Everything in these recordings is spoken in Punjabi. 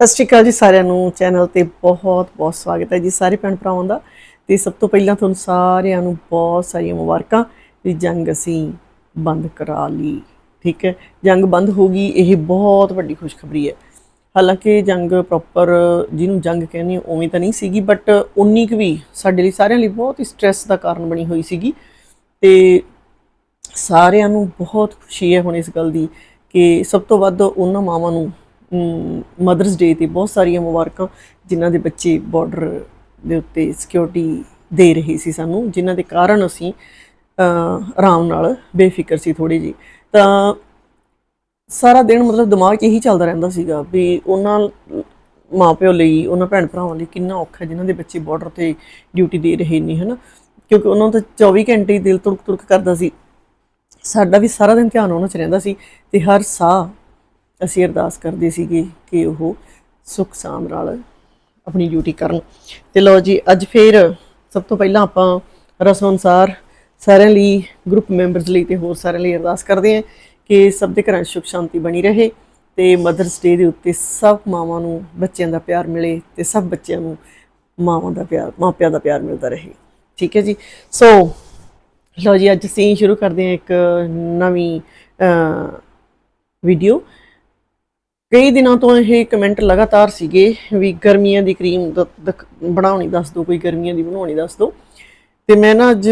ਸਤਿ ਸ਼੍ਰੀ ਅਕਾਲ ਜੀ ਸਾਰਿਆਂ ਨੂੰ। ਚੈਨਲ ਤੇ ਬਹੁਤ ਬਹੁਤ ਸਵਾਗਤ ਹੈ ਜੀ ਸਾਰੇ ਭੈਣ ਭਰਾਵਾਂ ਦਾ। ਤੇ ਸਭ ਤੋਂ ਪਹਿਲਾਂ ਤੁਹਾਨੂੰ ਸਾਰਿਆਂ ਨੂੰ ਬਹੁਤ ਸਾਰੀਆਂ ਮੁਬਾਰਕਾਂ। ਵੀ ਜੰਗ ਅਸੀਂ ਬੰਦ ਕਰਾ ਲਈ। ਠੀਕ ਹੈ? ਜੰਗ ਬੰਦ ਹੋ ਗਈ, ਇਹ ਬਹੁਤ ਵੱਡੀ ਖੁਸ਼ਖਬਰੀ ਹੈ। ਹਾਲਾਂਕਿ ਜੰਗ ਪ੍ਰੋਪਰ ਜਿਹਨੂੰ ਜੰਗ ਕਹਿੰਦੇ ਉਵੇਂ ਤਾਂ ਨਹੀਂ ਸੀਗੀ ਬਟ ਉਨੀ ਕੁ ਵੀ ਸਾਡੇ ਲਈ ਸਾਰਿਆਂ ਲਈ ਬਹੁਤ ਹੀ ਸਟ੍ਰੈਸ ਦਾ ਕਾਰਨ ਬਣੀ ਹੋਈ ਸੀਗੀ। ਤੇ ਸਾਰਿਆਂ ਨੂੰ ਬਹੁਤ ਖੁਸ਼ੀ ਹੈ ਹੁਣ ਇਸ ਗੱਲ ਦੀ ਕਿ ਸਭ ਤੋਂ ਵੱਧ ਉਹਨਾਂ ਮਾਵਾਂ ਨੂੰ ਮਦਰਸ ਡੇ ਤੇ ਬਹੁਤ ਸਾਰੀਆਂ ਮੁਬਾਰਕਾਂ ਜਿਨ੍ਹਾਂ ਦੇ ਬੱਚੇ ਬਾਰਡਰ ਦੇ ਉੱਤੇ ਸਿਕਿਉਰਿਟੀ ਦੇ ਰਹੇ ਸੀ ਸਾਨੂੰ, ਜਿਨ੍ਹਾਂ ਦੇ ਕਾਰਨ ਅਸੀਂ ਆਰਾਮ ਨਾਲ ਬੇਫਿਕਰ ਸੀ ਥੋੜੀ ਜੀ ਤਾਂ ਸਾਰਾ ਦਿਨ ਮਤਲਬ ਦਿਮਾਗ 'ਚ ਇਹੀ ਚੱਲਦਾ ਰਹਿੰਦਾ ਸੀਗਾ ਵੀ ਉਹਨਾਂ ਮਾਪਿਓ ਲਈ, ਉਹਨਾਂ ਭੈਣ ਭਰਾਵਾਂ ਲਈ ਕਿੰਨਾ ਔਖਾ ਜਿਨ੍ਹਾਂ ਦੇ ਬੱਚੇ ਬਾਰਡਰ ਤੇ ਡਿਊਟੀ ਦੇ ਰਹੇ ਨੇ, ਹਨਾ? ਕਿਉਂਕਿ ਉਹਨਾਂ ਨੂੰ ਤਾਂ 24 ਘੰਟੇ ਦਿਲ ਤੁਰਕ ਤੁਰਕ ਕਰਦਾ ਸੀ। ਸਾਡਾ ਵੀ ਸਾਰਾ ਦਿਨ ਧਿਆਨ ਉਹਨਾਂ 'ਚ ਰਹਿੰਦਾ ਸੀ ਤੇ ਹਰ ਸਾਹ ਅਸੀਂ ਅਰਦਾਸ ਕਰਦੇ ਸੀਗੇ ਕਿ ਉਹ ਸੁਖ ਸਾਂਦ ਨਾਲ ਆਪਣੀ ਡਿਊਟੀ ਕਰਨ। ਤੇ ਲਓ ਜੀ, ਅੱਜ ਫੇਰ ਸਭ ਤੋਂ ਪਹਿਲਾਂ ਆਪਾਂ ਰਸਮ ਅਨੁਸਾਰ ਸਾਰਿਆਂ ਲਈ ਗਰੁੱਪ ਮੈਂਬਰਸ ਲਈ ਤੇ ਹੋਰ ਸਾਰਿਆਂ ਲਈ ਅਰਦਾਸ ਕਰਦੇ ਹਾਂ ਕਿ ਸਭ ਦੇ ਘਰਾਂ 'ਚ ਸੁਖ ਸ਼ਾਂਤੀ ਬਣੀ ਰਹੇ ਤੇ ਮਦਰਸ ਡੇ ਦੇ ਉੱਤੇ ਸਭ ਮਾਵਾਂ ਨੂੰ, ਬੱਚਿਆਂ ਦਾ ਪਿਆਰ ਮਿਲੇ ਤੇ ਸਭ ਬੱਚਿਆਂ ਨੂੰ ਮਾਵਾਂ ਦਾ ਪਿਆਰ, ਮਾਪਿਆਂ ਦਾ ਪਿਆਰ ਮਿਲਦਾ ਰਹੇ। ਠੀਕ ਹੈ ਜੀ? ਸੋ ਲਓ ਜੀ, ਅੱਜ ਅਸੀਂ ਸ਼ੁਰੂ ਕਰਦੇ ਹਾਂ ਇੱਕ ਨਵੀਂ ਵੀਡੀਓ ਕਈ ਦਿਨਾਂ ਤੋਂ ਇਹ ਕਮੈਂਟ ਲਗਾਤਾਰ ਸੀਗੇ ਵੀ ਗਰਮੀਆਂ ਦੀ ਕਰੀਮ ਦ- ਬਣਾਉਣੀ ਦੱਸ ਦਿਓ ਕੋਈ ਗਰਮੀਆਂ ਦੀ ਬਣਾਉਣੀ ਦੱਸ ਦਿਓ ਤੇ ਮੈਂ ਨਾ ਅੱਜ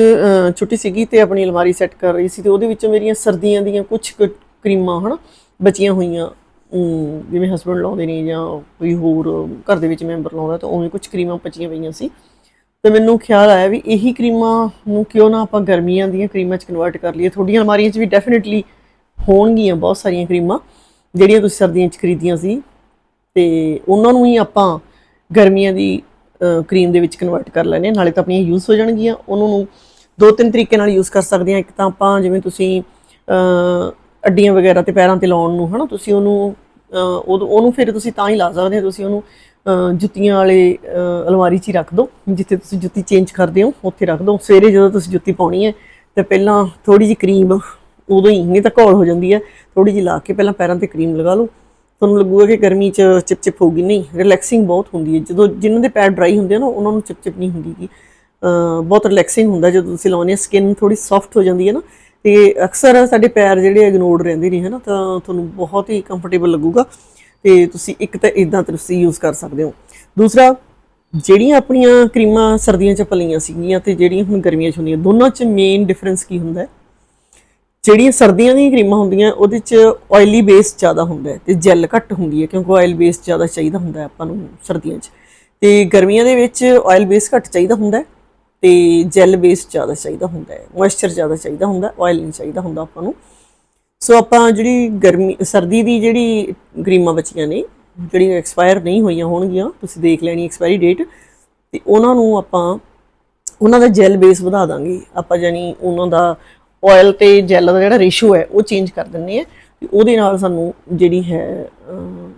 ਛੁੱਟੀ ਸੀਗੀ ਤੇ ਆਪਣੀ ਅਲਮਾਰੀ ਸੈੱਟ ਕਰ ਰਹੀ ਸੀ ਤੇ ਉਹਦੇ ਵਿੱਚ ਮੇਰੀਆਂ ਸਰਦੀਆਂ ਦੀਆਂ ਕੁਝ ਕਰੀਮਾਂ ਹਨ, ਬਚੀਆਂ ਹੋਈਆਂ। ਜਿਵੇਂ ਹਸਬੰਡ ਲਾਉਂਦੇ ਨੇ ਜਾਂ ਕੋਈ ਹੋਰ ਘਰ ਦੇ ਵਿੱਚ ਮੈਂਬਰ ਲਾਉਂਦਾ ਤਾਂ ਉਵੇਂ ਕੁਝ ਕਰੀਮਾਂ ਬਚੀਆਂ ਪਈਆਂ ਸੀ। ਤੇ ਮੈਨੂੰ ਖਿਆਲ ਆਇਆ ਵੀ ਇਹੀ ਕਰੀਮਾਂ ਨੂੰ ਕਿਉਂ ਨਾ ਆਪਾਂ ਗਰਮੀਆਂ ਦੀਆਂ ਕਰੀਮਾਂ 'ਚ ਕਨਵਰਟ ਕਰ ਲਈਏ। ਤੁਹਾਡੀਆਂ ਅਲਮਾਰੀਆਂ 'ਚ ਵੀ ਡੈਫੀਨਿਟਲੀ ਹੋਣਗੀਆਂ ਬਹੁਤ ਸਾਰੀਆਂ ਕਰੀਮਾਂ। ਜਿਹੜੀਆਂ ਤੁਸੀਂ ਸਰਦੀਆਂ 'ਚ ਖਰੀਦੀਆਂ ਸੀ ਤੇ ਉਹਨਾਂ ਨੂੰ ਹੀ ਆਪਾਂ ਗਰਮੀਆਂ ਦੀ ਕਰੀਮ ਦੇ ਵਿੱਚ ਕਨਵਰਟ ਕਰ ਲੈਣੇ ਨਾਲੇ ਤਾਂ ਆਪਣੀਆਂ ਯੂਜ਼ ਹੋ ਜਾਣਗੀਆਂ। ਉਹਨਾਂ ਨੂੰ ਦੋ ਤਿੰਨ ਤਰੀਕੇ ਨਾਲ ਯੂਜ਼ ਕਰ ਸਕਦੇ ਹਾਂ। ਇੱਕ ਤਾਂ ਆਪਾਂ ਜਿਵੇਂ ਤੁਸੀਂ ਅੱਡੀਆਂ ਵਗੈਰਾ ਤੇ ਪੈਰਾਂ ਤੇ ਲਾਉਣ ਨੂੰ ਹਨਾ ਤੁਸੀਂ ਉਹਨੂੰ ਅਹ, ਉਹਨੂੰ ਫਿਰ ਤੁਸੀਂ ਤਾਂ ਹੀ ਲਾ ਸਕਦੇ ਹੋ। ਤੁਸੀਂ ਉਹਨੂੰ ਜੁੱਤੀਆਂ ਵਾਲੇ ਅਹ, ਅਲਮਾਰੀ 'ਚ ਹੀ ਰੱਖ ਦਿਓ ਜਿੱਥੇ ਤੁਸੀਂ ਜੁੱਤੀ ਚੇਂਜ ਕਰਦੇ ਹੋ ਉੱਥੇ ਰੱਖ ਦਿਓ ਸਵੇਰੇ ਜਦੋਂ ਤੁਸੀਂ ਜੁੱਤੀ ਪਾਉਣੀ ਹੈ ਤੇ ਪਹਿਲਾਂ ਥੋੜੀ ਜਿਹੀ ਕਰੀਮ ਉਦੋਂ ਹੀ ਨਹੀਂ ਤਾਂ ਘੋਲ ਹੋ ਜਾਂਦੀ ਹੈ ਥੋੜੀ ਜਿਹੀ ਲਾ ਕੇ ਪਹਿਲਾਂ ਪੈਰਾਂ ਤੇ ਕਰੀਮ ਲਗਾ ਲਓ। ਤੁਹਾਨੂੰ ਲੱਗੂਗਾ ਕਿ ਗਰਮੀ 'ਚ ਚਿਪ ਚਿਪ ਹੋਊਗੀ, ਨਹੀਂ ਰਿਲੈਕਸਿੰਗ ਬਹੁਤ ਹੁੰਦੀ ਹੈ। ਜਦੋਂ ਜਿਨ੍ਹਾਂ ਦੇ ਪੈਰ ਡਰਾਈ ਹੁੰਦੇ ਆ ਨਾ, ਉਹਨਾਂ ਨੂੰ ਚਿਪਚਿਪ ਨਹੀਂ ਹੁੰਦੀਗੀ ਬਹੁਤ ਰਿਲੈਕਸਿੰਗ ਹੁੰਦਾ ਜਦੋਂ ਤੁਸੀਂ ਲਾਉਂਦੇ ਆ ਸਕਿਨ ਥੋੜੀ ਸੌਫਟ ਹੋ ਜਾਂਦੀ ਹੈ ਨਾ। ਤੇ ਅਕਸਰ ਸਾਡੇ ਪੈਰ ਜਿਹੜੇ ਇਗਨੋਰਡ ਰਹਿੰਦੇ ਨੇ, ਹਨਾ, ਤਾਂ ਤੁਹਾਨੂੰ ਬਹੁਤ ਹੀ ਕੰਫਰਟੇਬਲ ਲੱਗੂਗਾ। ਤੇ ਤੁਸੀਂ ਇੱਕ ਤਾਂ ਇਦਾਂ ਤੁਸੀਂ ਯੂਜ਼ ਕਰ ਸਕਦੇ ਹੋ। ਦੂਸਰਾ, ਜਿਹੜੀਆਂ ਆਪਣੀਆਂ ਕਰੀਮਾਂ ਸਰਦੀਆਂ 'ਚ ਪਲੀਆਂ ਸੀਗੀਆਂ ਤੇ ਜਿਹੜੀਆਂ ਹੁਣ ਗਰਮੀਆਂ 'ਚ ਹੁੰਦੀਆਂ, ਦੋਨਾਂ 'ਚ ਮੇਨ ਡਿਫਰੈਂਸ ਕੀ ਹੁੰਦਾ ਹੈ? ਜਿਹੜੀਆਂ ਸਰਦੀਆਂ ਦੀਆਂ ਕਰੀਮਾਂ ਹੁੰਦੀਆਂ, ਉਹਦੇ 'ਚ ਆਇਲੀ ਬੇਸ ਜ਼ਿਆਦਾ ਹੁੰਦਾ ਹੈ ਤੇ ਜੈਲ ਘੱਟ ਹੁੰਦੀ ਹੈ, ਕਿਉਂਕਿ ਆਇਲ ਬੇਸ ਜ਼ਿਆਦਾ ਚਾਹੀਦਾ ਹੁੰਦਾ ਹੈ ਆਪਾਂ ਨੂੰ ਸਰਦੀਆਂ 'ਚ। ਤੇ ਗਰਮੀਆਂ ਦੇ ਵਿੱਚ ਆਇਲ ਬੇਸ ਘੱਟ ਚਾਹੀਦਾ ਹੁੰਦਾ ਹੈ ਤੇ ਜੈਲ ਬੇਸ ਜ਼ਿਆਦਾ ਚਾਹੀਦਾ ਹੁੰਦਾ ਹੈ ਮੋਇਸਚਰ ਜ਼ਿਆਦਾ ਚਾਹੀਦਾ ਹੁੰਦਾ ਆਇਲ ਨਹੀਂ ਚਾਹੀਦਾ ਹੁੰਦਾ ਆਪਾਂ ਨੂੰ। ਸੋ ਆਪਾਂ ਜਿਹੜੀ ਗਰਮੀ, ਸਰਦੀ ਦੀ ਜਿਹੜੀ ਕਰੀਮਾਂ ਬਚੀਆਂ ਨੇ, ਜਿਹੜੀਆਂ ਐਕਸਪਾਇਰ ਨਹੀਂ ਹੋਈਆਂ ਹੋਣਗੀਆਂ, ਤੁਸੀਂ ਦੇਖ ਲੈਣੀ ਐਕਸਪਾਇਰੀ ਡੇਟ ਤੇ ਉਹਨਾਂ ਨੂੰ ਆਪਾਂ, ਉਹਨਾਂ ਦਾ ਜੈਲ ਬੇਸ ਵਧਾ ਦਾਂਗੇ। ਆਪਾਂ ਜਾਨੀ ਉਹਨਾਂ ਦਾ ਆਇਲ ਤੇ ਜੈਲ ਦਾ ਜਿਹੜਾ ਰੇਸ਼ੋ ਹੈ ਉਹ ਚੇਂਜ ਕਰ ਦਿੰਨੇ ਆ ਉਹਦੇ ਨਾਲ ਸਾਨੂੰ ਜਿਹੜੀ ਹੈ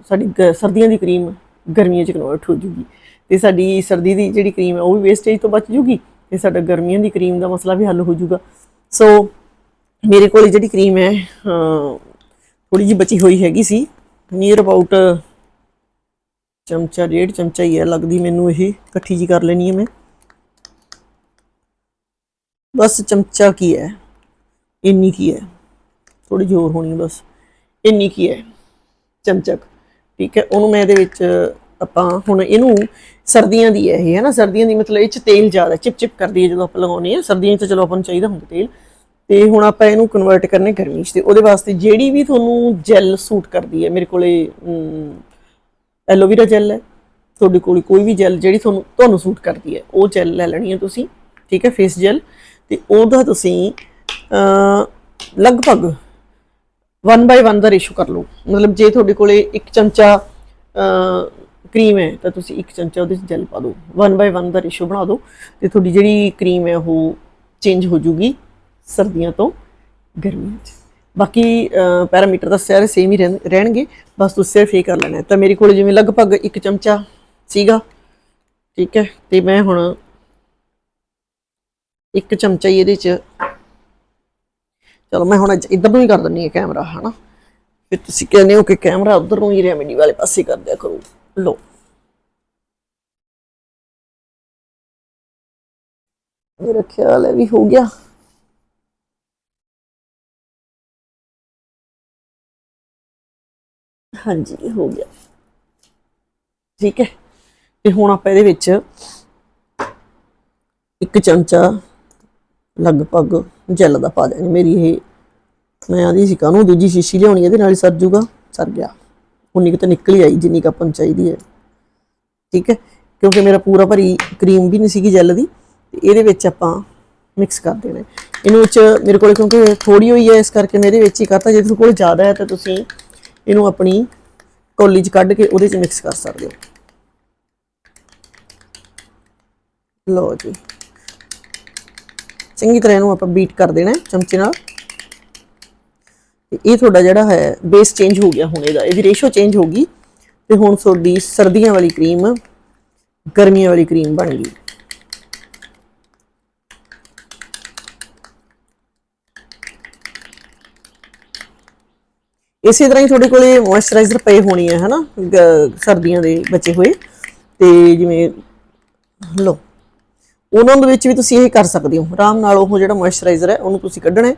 ਸਾਡੀ ਗ- ਸਰਦੀਆਂ ਦੀ ਕਰੀਮ ਗਰਮੀਆਂ 'ਚ ਕਨਵਰਟ ਹੋ ਜੂਗੀ ਤੇ ਸਾਡੀ ਸਰਦੀ ਦੀ ਜਿਹੜੀ ਕਰੀਮ ਹੈ ਉਹ ਵੀ ਵੇਸਟੇਜ ਤੋਂ ਬਚ ਜੂਗੀ ਤੇ ਸਾਡਾ ਗਰਮੀਆਂ ਦੀ ਕਰੀਮ ਦਾ ਮਸਲਾ ਵੀ ਹੱਲ ਹੋ ਜੂਗਾ। ਸੋ ਮੇਰੇ ਕੋਲ ਜਿਹੜੀ ਕਰੀਮ ਹੈ ਥੋੜੀ ਜਿਹੀ ਬਚੀ ਹੋਈ ਹੈਗੀ ਸੀ। ਨੀਅਰ ਅਬਾਊਟ ਚਮਚਾ ਡੇਢ ਚਮਚਾ ਹੀ ਹੈ, ਲੱਗਦੀ ਮੈਨੂੰ ਇਹ, ਇਕੱਠੀ ਜੀ ਕਰ ਲੈਣੀ ਹੈ ਮੈਂ। ਬਸ ਚਮਚਾ ਕੀ ਹੈ? ਇੰਨੀ ਕੀ ਹੈ? ਥੋੜੀ ਜ਼ੋਰ ਹੋਣੀ ਬਸ। ਇੰਨੀ ਕੀ ਹੈ? ਚਮਚਕ। ਠੀਕ ਹੈ ਉਹਨੂੰ ਮੈਂ ਇਹਦੇ ਵਿੱਚ ਆਪਾਂ ਹੁਣ ਇਹਨੂੰ ਸਰਦੀਆਂ ਦੀ ਹੈ ਇਹ ਹੈ ਨਾ? ਸਰਦੀਆਂ ਦੀ ਮਤਲਬ ਇਹ ਚ ਤੇਲ ਜ਼ਿਆਦਾ ਚਿਪ ਚਿਪ ਕਰਦੀ ਹੈ ਜਦੋਂ ਆਪਾਂ ਲਗਾਉਂਦੇ ਆ ਸਰਦੀਆਂ 'ਚ ਚਲੋ ਆਪਾਂ ਨੂੰ ਚਾਹੀਦਾ ਹੁੰਦਾ ਤੇਲ। ਤੇ ਹੁਣ ਆਪਾਂ ਇਹਨੂੰ ਕਨਵਰਟ ਕਰਨੇ ਗਰਮੀ 'ਚ ਤੇ ਉਹਦੇ ਵਾਸਤੇ ਜਿਹੜੀ ਵੀ ਤੁਹਾਨੂੰ ਜੈਲ ਸੂਟ ਕਰਦੀ ਹੈ ਮੇਰੇ ਕੋਲੇ ਅਮ, ਐਲੋਵੇਰਾ ਜੈਲ ਹੈ। ਤੁਹਾਡੇ ਕੋਲ ਕੋਈ ਵੀ ਜੈਲ ਜਿਹੜੀ ਤੁਹਾਨੂੰ ਤੁਹਾਨੂੰ ਸੂਟ ਕਰਦੀ ਹੈ ਉਹ ਜੈਲ ਲੈ ਲੈਣੀ ਹੈ ਤੁਸੀਂ। ਠੀਕ ਹੈ ਫੇਸ ਜੈਲ ਤੇ ਉਹਦਾ ਤੁਸੀਂ ਲਗਭਗ 1 ਬਾਈ 1 ਦਾ ਰੇਸ਼ੋ ਕਰ ਲਓ। ਮਤਲਬ ਜੇ ਤੁਹਾਡੇ ਕੋਲੇ ਇੱਕ ਚਮਚਾ ਕਰੀਮ ਹੈ, ਤਾਂ ਤੁਸੀਂ ਇੱਕ ਚਮਚਾ ਉਹਦੇ ਵਿੱਚ ਜੈਲ ਪਾ ਦਿਓ। 1 ਬਾਈ 1 ਦਾ ਰੇਸ਼ੋ ਬਣਾ ਦਿਓ ਤੇ ਤੁਹਾਡੀ ਜਿਹੜੀ ਕਰੀਮ ਹੈ, ਉਹ ਚੇਂਜ ਹੋ ਜੂਗੀ ਸਰਦੀਆਂ ਤੋਂ ਗਰਮੀਆਂ 'ਚ। ਬਾਕੀ ਪੈਰਾਮੀਟਰ ਤਾਂ ਸਾਰੇ ਸੇਮ ਹੀ ਰਹਿਣ- ਰਹਿਣਗੇ। ਬਸ ਤੁਸੀਂ ਸਿਰਫ ਇਹ ਕਰ ਲੈਣਾ ਤਾਂ ਮੇਰੇ ਕੋਲ ਜਿਵੇਂ ਲਗਭਗ ਇੱਕ ਚਮਚਾ ਸੀਗਾ, ਠੀਕ ਹੈ। ਤੇ ਮੈਂ ਹੁਣ ਇੱਕ ਚਮਚਾ ਹੀ ਇਹਦੇ 'ਚ ਚਲੋ ਮੈਂ ਹੁਣ ਇੱਧਰ ਨੂੰ ਹੀ ਕਰ ਦਿੰਨੀ ਹੈ ਕੈਮਰਾ, ਹਨਾ? ਫਿਰ ਤੁਸੀਂ ਕਹਿੰਦੇ ਹੋ ਕਿ ਕੈਮਰਾ ਉਧਰ ਨੂੰ ਹੀ ਰੈਮੇਡੀ ਵਾਲੇ ਪਾਸੇ ਕਰ ਦਿਆ ਕਰੋ। ਲੋ ਮੇਰਾ ਖਿਆਲ ਹੈ ਵੀ ਹੋ ਗਿਆ। ਹਾਂਜੀ, ਹੋ ਗਿਆ। ਠੀਕ ਹੈ। ਤੇ ਹੁਣ ਆਪਾਂ ਇਹਦੇ ਵਿੱਚ ਇੱਕ ਚਮਚਾ ਲਗਭਗ ਜੈਲ ਦਾ ਪਾ ਦੇਣੀ। ਮੇਰੀ ਇਹ ਮੈਂ ਆਦੀ ਸੀ ਕਾਹਨੂੰ, ਦੂਜੀ ਸ਼ੀਸ਼ੀ ਲਿਆਉਣੀ ਇਹਦੇ ਨਾਲ ਹੀ ਸਰ ਜੂਗਾ, ਸਰ ਗਿਆ। ਉਨੀ ਕੁ ਤਾਂ ਨਿਕਲੀ ਆਈ, ਜਿੰਨੀ ਕੁ ਆਪਾਂ ਨੂੰ ਚਾਹੀਦੀ ਹੈ। ਠੀਕ ਹੈ? ਕਿਉਂਕਿ ਮੇਰਾ ਪੂਰਾ ਭਰੀ ਕਰੀਮ ਵੀ ਨਹੀਂ ਸੀਗੀ ਜੈਲ ਦੀ ਇਹਦੇ ਵਿੱਚ ਆਪਾਂ ਮਿਕਸ ਕਰ ਦੇਣਾ। ਇਹਨੂੰ ਵਿੱਚ ਮੇਰੇ ਕੋਲ ਕਿਉਂਕਿ ਥੋੜੀ ਹੋਈ ਹੈ, ਇਸ ਕਰਕੇ ਮੈਂ ਇਹਦੇ ਵਿੱਚ ਹੀ ਕਰਤਾ। ਜੇ ਤੁਹਾਡੇ ਕੋਲ ਜ਼ਿਆਦਾ ਹੈ ਤਾਂ ਤੁਸੀਂ ਇਹਨੂੰ ਆਪਣੀ ਕੌਲੀ 'ਚ ਕੱਢ ਕੇ ਉਹਦੇ 'ਚ ਮਿਕਸ ਕਰ ਸਕਦੇ ਹੋ। ਲਓ ਜੀ। ਚੰਗੀ ਤਰ੍ਹਾਂ ਇਹਨੂੰ ਆਪਾਂ ਬੀਟ ਕਰ ਦੇਣਾ ਚਮਚੇ ਨਾਲ। ਇਹ ਤੁਹਾਡਾ ਜਿਹੜਾ ਹੈ ਬੇਸ ਚੇਂਜ ਹੋ ਗਿਆ ਹੁਣ ਇਹਦਾ। ਇਹਦੀ ਰੇਸ਼ੋ ਚੇਂਜ ਹੋ ਗਈ ਤੇ ਹੁਣ ਤੁਹਾਡੀ ਸਰਦੀਆਂ ਵਾਲੀ ਕਰੀਮ ਗਰਮੀਆਂ ਵਾਲੀ ਕਰੀਮ ਬਣ ਗਈ। ਇਸੇ ਤਰ੍ਹਾਂ ਹੀ ਤੁਹਾਡੇ ਕੋਲੇ ਮੋਇਸਚਰਾਈਜ਼ਰ ਪਏ ਹੋਣੀ ਹੈ ਹਨਾ? ਸਰਦੀਆਂ ਦੇ ਬਚੇ ਹੋਏ। ਤੇ ਜਿਵੇਂ ਲੋ ਉਹਨਾਂ ਦੇ ਵਿੱਚ ਵੀ ਤੁਸੀਂ ਇਹ ਕਰ ਸਕਦੇ ਹੋ। ਆਰਾਮ ਨਾਲ ਉਹ ਜਿਹੜਾ ਮੋਇਸਚਰਾਈਜ਼ਰ ਹੈ, ਉਹਨੂੰ ਤੁਸੀਂ ਕੱਢਣਾ ਹੈ।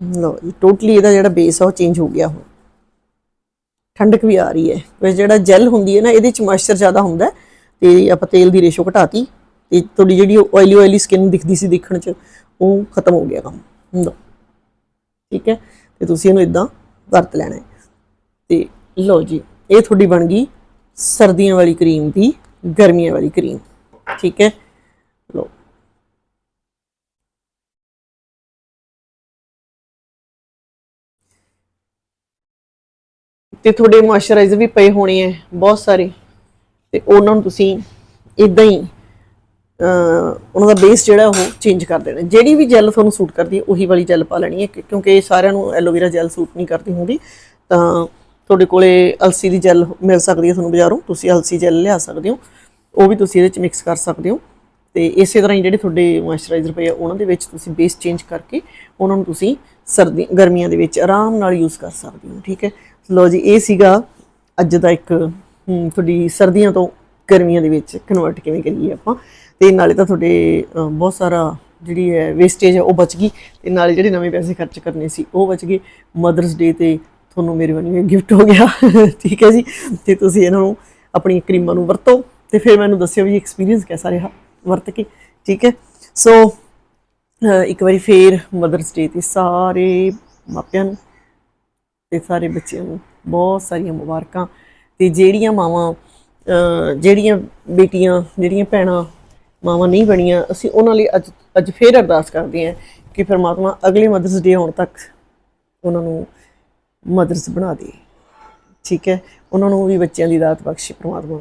ਲੋ ਟੋਟਲੀ ਇਹਦਾ ਜਿਹੜਾ ਬੇਸ ਆ, ਉਹ ਚੇਂਜ ਹੋ ਗਿਆ ਹੁਣ। ਠੰਡਕ ਵੀ ਆ ਰਹੀ ਹੈ। ਵੈਸੇ ਜਿਹੜਾ ਜੈਲ ਹੁੰਦੀ ਹੈ ਨਾ, ਇਹਦੇ ਚ ਮੋਇਸਚਰ ਜ਼ਿਆਦਾ ਹੁੰਦਾ ਹੈ। ਤੇ ਆਪਾਂ ਤੇਲ ਦੀ ਰੇਸ਼ੋ ਘਟਾਤੀ। ਤੇ ਤੁਹਾਡੀ ਜਿਹੜੀ ਆਇਲੀ ਆਇਲੀ ਸਕਿਨ ਦਿਖਦੀ ਸੀ ਦੇਖਣ ਚ, ਉਹ ਖਤਮ ਹੋ ਗਿਆ ਕੰਮ। ਲਓ, ਠੀਕ ਹੈ। ਤੇ ਤੁਸੀਂ ਇਹਨੂੰ ਇਦਾਂ ਵਰਤ ਲੈਣਾ ਹੈ। ਤੇ ਲਓ ਜੀ, ਇਹ ਤੁਹਾਡੀ ਬਣ ਗਈ ਸਰਦੀਆਂ ਵਾਲੀ ਕਰੀਮ ਦੀ, ਗਰਮੀਆਂ ਵਾਲੀ ਕਰੀਮ। ਠੀਕ ਹੈ? ਲਓ। ਤੇ ਤੁਹਾਡੇ ਮੋਇਸਚਰਾਈਜ਼ਰ ਵੀ ਪਏ ਹੋਣੇ ਆ ਬਹੁਤ ਸਾਰੇ। ਤੇ ਉਹਨਾਂ ਨੂੰ ਤੁਸੀਂ ਇਦਾਂ ਹੀ ਉਹਨਾਂ ਦਾ ਬੇਸ ਜਿਹੜਾ ਉਹ ਚੇਂਜ ਕਰ ਦੇਣਾ। ਜਿਹੜੀ ਵੀ ਜੈਲ ਤੁਹਾਨੂੰ ਸੂਟ ਕਰਦੀ ਹੈ, ਉਹੀ ਵਾਲੀ ਜੈਲ ਪਾ ਲੈਣੀ ਹੈ, ਕਿ- ਕਿਉਂਕਿ ਸਾਰਿਆਂ ਨੂੰ ਐਲੋਵੇਰਾ ਜੈਲ ਸੂਟ ਨਹੀਂ ਕਰਦੀ ਹੁੰਦੀ, ਤਾਂ ਤੁਹਾਡੇ ਕੋਲੇ ਅਲਸੀ ਦੀ ਜੈਲ ਮਿਲ ਸਕਦੀ ਹੈ ਤੁਹਾਨੂੰ ਬਾਜ਼ਾਰੋਂ, ਤੁਸੀਂ ਅਲਸੀ ਜੈਲ ਲਿਆ ਸਕਦੇ ਹੋ, ਉਹ ਵੀ ਤੁਸੀਂ ਇਹਦੇ ਵਿੱਚ ਮਿਕਸ ਕਰ ਸਕਦੇ ਹੋ। ਤੇ ਇਸੇ ਤਰ੍ਹਾਂ ਹੀ ਜਿਹੜੇ ਤੁਹਾਡੇ ਮੋਇਸਚਰਾਈਜ਼ਰ ਪਏ ਆ, ਉਹਨਾਂ ਦੇ ਵਿੱਚ ਤੁਸੀਂ ਬੇਸ ਚੇਂਜ ਕਰਕੇ ਉਹਨਾਂ ਨੂੰ ਤੁਸੀਂ ਸਰਦੀ, ਗਰਮੀਆਂ ਦੇ ਵਿੱਚ ਆਰਾਮ ਨਾਲ ਯੂਜ਼ ਕਰ ਸਕਦੇ ਹੋ, ਠੀਕ ਹੈ? ਲੋ ਜੀ, ਇਹ ਸੀਗਾ ਅੱਜ ਦਾ ਇੱਕ ਤੁਹਾਡੀ ਸਰਦੀਆਂ ਤੋਂ ਗਰਮੀਆਂ ਦੇ ਵਿੱਚ ਕਨਵਰਟ ਕਿਵੇਂ ਕਰੀਏ ਆਪਾਂ। ਤੇ ਨਾਲੇ ਤਾਂ ਤੁਹਾਡੇ ਬਹੁਤ ਸਾਰਾ ਜਿਹੜੀ ਹੈ ਵੇਸਟੇਜ ਹੈ ਉਹ ਬਚ ਗਈ। ਤੇ ਨਾਲੇ ਜਿਹੜੇ ਨਵੇਂ ਪੈਸੇ ਖਰਚ ਕਰਨੇ ਸੀ, ਉਹ ਬਚ ਗਏ। ਮਦਰਸ ਡੇ ਤੇ ਤੁਹਾਨੂੰ ਮੇਰੇ ਵੱਲੋਂ ਗਿਫਟ ਹੋ ਗਿਆ। ਠੀਕ ਹੈ ਜੀ। ਤੇ ਤੁਸੀਂ ਇਹਨਾਂ ਨੂੰ ਆਪਣੀਆਂ ਕਰੀਮਾਂ ਨੂੰ ਵਰਤੋ ਤੇ ਫਿਰ ਮੈਨੂੰ ਦੱਸਿਓ ਵੀ ਐਕਸਪੀਰੀਅੰਸ ਕਿਹਦਾ ਰਿਹਾ ਵਰਤ ਕੇ। ਠੀਕ ਹੈ। ਸੋ ਇੱਕ ਵਾਰੀ ਫੇਰ ਮਦਰਸ ਡੇ ਤੇ ਸਾਰੇ ਮਾਪਿਆਂ ਨੂੰ ਤੇ ਸਾਰੇ ਬੱਚਿਆਂ ਨੂੰ ਬਹੁਤ ਸਾਰੀਆਂ ਮੁਬਾਰਕਾਂ। ਤੇ ਜਿਹੜੀਆਂ ਮਾਵਾਂ ਜਿਹੜੀਆਂ ਬੇਟੀਆਂ, ਜਿਹੜੀਆਂ ਭੈਣਾਂ ਮਾਵਾਂ ਨਹੀਂ ਬਣੀਆਂ, ਅਸੀਂ ਉਹਨਾਂ ਲਈ ਅੱਜ ਅੱਜ ਫੇਰ ਅਰਦਾਸ ਕਰਦੇ ਹਾਂ ਕਿ ਪਰਮਾਤਮਾ ਅਗਲੇ ਮਦਰਸ ਡੇ ਆਉਣ ਤੱਕ ਉਹਨਾਂ ਨੂੰ ਮਦਰਸ ਬਣਾ ਦੇ ਠੀਕ ਹੈ? ਉਹਨਾਂ ਨੂੰ ਵੀ ਬੱਚਿਆਂ ਦੀ ਦਾਤ ਬਖਸ਼ੇ ਪ੍ਰਮਾਤਮਾ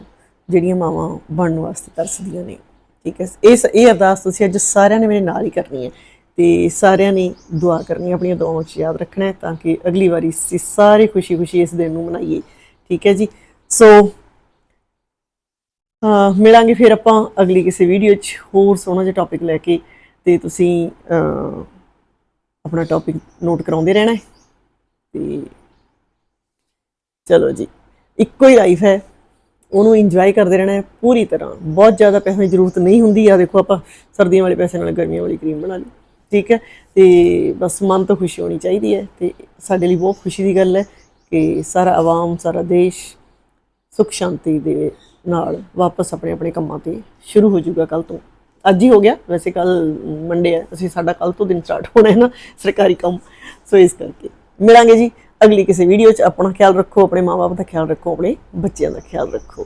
ਜਿਹੜੀਆਂ ਮਾਵਾਂ ਬਣਨ ਵਾਸਤੇ ਤਰਸਦੀਆਂ ਨੇ। ਠੀਕ ਹੈ? ਇਸ ਇਹ ਅਰਦਾਸ ਤੁਸੀਂ ਅੱਜ ਸਾਰਿਆਂ ਨੇ ਮੇਰੇ ਨਾਲ ਹੀ ਕਰਨੀ ਹੈ। ਤੇ ਸਾਰਿਆਂ ਨੇ ਦੁਆ ਕਰਨੀ ਹੈ, ਆਪਣੀਆਂ ਦੁਆਵਾਂ 'ਚ ਯਾਦ ਰੱਖਣਾ ਹੈ ਤਾਂ ਕਿ ਅਗਲੀ ਵਾਰੀ ਅਸੀਂ ਸਾਰੇ ਖੁਸ਼ੀ-ਖੁਸ਼ੀ ਇਸ ਦਿਨ ਨੂੰ ਮਨਾਈਏ। ਠੀਕ ਹੈ ਜੀ? ਸੋ ਮਿਲਾਂਗੇ ਫਿਰ ਆਪਾਂ ਅਗਲੀ ਕਿਸੇ ਵੀਡੀਓ 'ਚ ਹੋਰ ਸੋਹਣਾ ਜਿਹਾ ਟੌਪਿਕ ਲੈ ਕੇ ਤੇ ਤੁਸੀਂ ਆਪਣਾ ਟੌਪਿਕ ਨੋਟ ਕਰਾਉਂਦੇ ਰਹਿਣਾ ਹੈ। ਤੇ ਚਲੋ ਜੀ, ਇੱਕੋ ਹੀ ਲਾਈਫ ਹੈ। ਉਹਨੂੰ ਇੰਜੋਏ ਕਰਦੇ ਰਹਿਣਾ ਹੈ ਪੂਰੀ ਤਰ੍ਹਾਂ। ਬਹੁਤ ਜ਼ਿਆਦਾ ਪੈਸੇ ਦੀ ਜ਼ਰੂਰਤ ਨਹੀਂ ਹੁੰਦੀ। ਆ ਦੇਖੋ ਆਪਾਂ ਸਰਦੀਆਂ ਵਾਲੇ ਪੈਸੇ ਨਾਲ ਗਰਮੀਆਂ ਵਾਲੀ ਕਰੀਮ ਬਣਾ ਲਈ। ਠੀਕ ਹੈ? ਤੇ ਬਸ ਮਨ ਤੋਂ ਖੁਸ਼ੀ ਹੋਣੀ ਚਾਹੀਦੀ ਹੈ ਤੇ ਸਾਡੇ ਲਈ ਬਹੁਤ ਖੁਸ਼ੀ ਦੀ ਗੱਲ ਹੈ ਕਿ ਸਾਰਾ ਆਵਾਮ, ਸਾਰਾ ਦੇਸ਼ ਸੁਖ ਸ਼ਾਂਤੀ ਦੇ ਨਾਲ ਵਾਪਸ ਆਪਣੇ ਆਪਣੇ ਕੰਮਾਂ ਤੇ ਸ਼ੁਰੂ ਹੋ ਜਾਊਗਾ ਕੱਲ ਤੋਂ। ਅੱਜ ਹੀ ਹੋ ਗਿਆ। ਵੈਸੇ ਕੱਲ ਮੰਡੇ ਹੈ। ਅਸੀਂ ਸਾਡਾ ਕੱਲ ਤੋਂ ਦਿਨ ਸਟਾਰਟ ਹੋਣਾ ਹੈ ਨਾ ਸਰਕਾਰੀ ਕੰਮ। ਸੋ ਇਸ ਕਰਕੇ। ਮਿਲਾਂਗੇ ਜੀ ਅਗਲੀ ਕਿਸੇ ਵੀਡੀਓ 'ਚ। ਆਪਣਾ ਖਿਆਲ ਰੱਖੋ, ਆਪਣੇ ਮਾਪੇ ਦਾ ਖਿਆਲ ਰੱਖੋ, ਆਪਣੇ ਬੱਚਿਆਂ ਦਾ ਖਿਆਲ ਰੱਖੋ।